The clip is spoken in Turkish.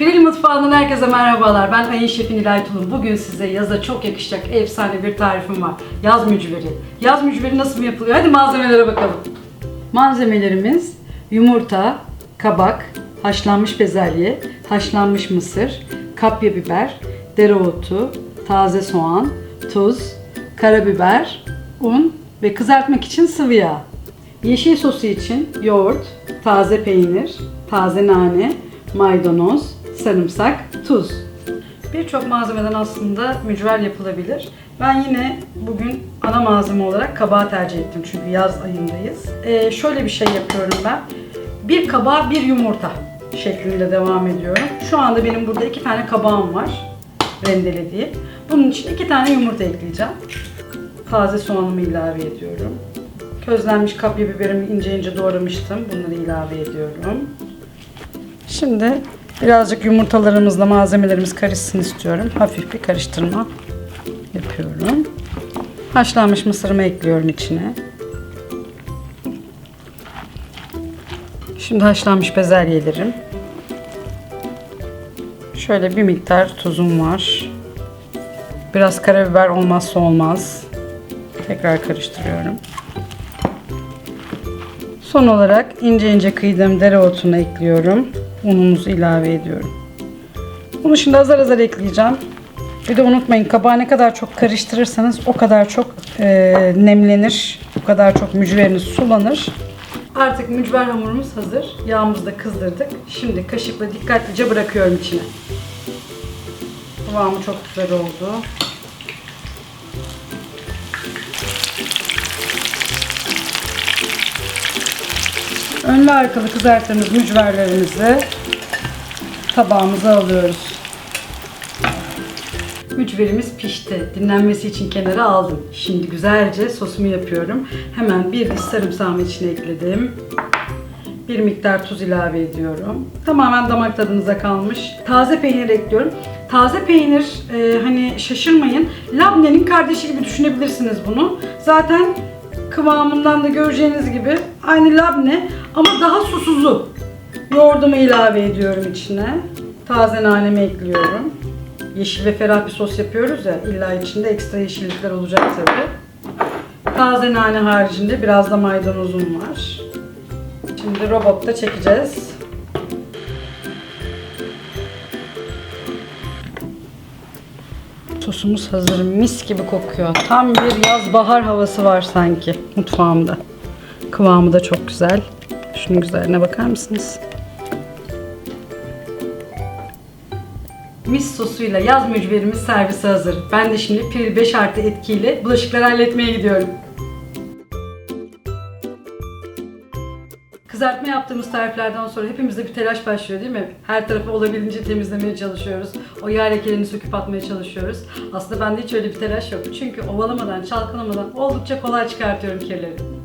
Piril Mutfağı'ndan herkese merhabalar. Ben Ayın Şefi Nilay Tulum. Bugün size yaza çok yakışacak efsane bir tarifim var. Yaz mücveri. Yaz mücveri nasıl yapılıyor? Hadi malzemelere bakalım. Malzemelerimiz yumurta, kabak, haşlanmış bezelye, haşlanmış mısır, kapya biber, dereotu, taze soğan, tuz, karabiber, un ve kızartmak için sıvı yağ. Yeşil sosu için yoğurt, taze peynir, taze nane, maydanoz, sarımsak, tuz. Birçok malzemeden aslında mücver yapılabilir. Ben yine bugün ana malzeme olarak kabağı tercih ettim çünkü yaz ayındayız. Ee, şöyle bir şey yapıyorum ben. Bir kabağa bir yumurta şeklinde devam ediyorum. Şu anda benim burada iki tane kabağım var rendelediğim. Bunun için iki tane yumurta ekleyeceğim. Taze soğanımı ilave ediyorum. Közlenmiş kapya biberimi ince ince doğramıştım. Bunları ilave ediyorum. Şimdi birazcık yumurtalarımızla malzemelerimiz karışsın istiyorum. Hafif bir karıştırma yapıyorum. Haşlanmış mısırımı ekliyorum içine. Şimdi haşlanmış bezelyelerim. Şöyle bir miktar tuzum var. Biraz karabiber olmazsa olmaz. Tekrar karıştırıyorum. Son olarak ince ince kıydığım dereotunu ekliyorum. Unumuzu ilave ediyorum. Bunu şimdi azar azar ekleyeceğim. Bir de unutmayın kabağı ne kadar çok karıştırırsanız o kadar çok e, nemlenir. O kadar çok mücveriniz sulanır. Artık mücver hamurumuz hazır. Yağımızı da kızdırdık. Şimdi kaşıkla dikkatlice bırakıyorum içine. Kıvamı çok güzel oldu. Ön arkalı kızarttığımız mücverlerimizi tabağımıza alıyoruz. Mücverimiz pişti. Dinlenmesi için kenara aldım. Şimdi güzelce sosumu yapıyorum. Hemen bir diş sarımsağımı içine ekledim. Bir miktar tuz ilave ediyorum. Tamamen damak tadınıza kalmış. Taze peynir ekliyorum. Taze peynir e, hani şaşırmayın. Labnenin kardeşi gibi düşünebilirsiniz bunu. Zaten kıvamından da göreceğiniz gibi aynı labne ama daha susuzu. Yoğurdumu ilave ediyorum içine. Taze nanemi ekliyorum. Yeşil ve ferah bir sos yapıyoruz ya illa içinde ekstra yeşillikler olacak tabii. Taze nane haricinde biraz da maydanozum var. Şimdi robotta çekeceğiz. Sosumuz hazır. Mis gibi kokuyor. Tam bir yaz bahar havası var sanki mutfağımda. Kıvamı da çok güzel. Şunun güzelliğine bakar mısınız? Mis sosuyla yaz mücverimiz servise hazır. Ben de şimdi Piril 5 artı etkiyle bulaşıkları halletmeye gidiyorum. Kızartma yaptığımız tariflerden sonra hepimizde bir telaş başlıyor değil mi? Her tarafı olabildiğince temizlemeye çalışıyoruz. O yağ lekelerini söküp atmaya çalışıyoruz. Aslında bende hiç öyle bir telaş yok. Çünkü ovalamadan, çalkalamadan oldukça kolay çıkartıyorum kirleri.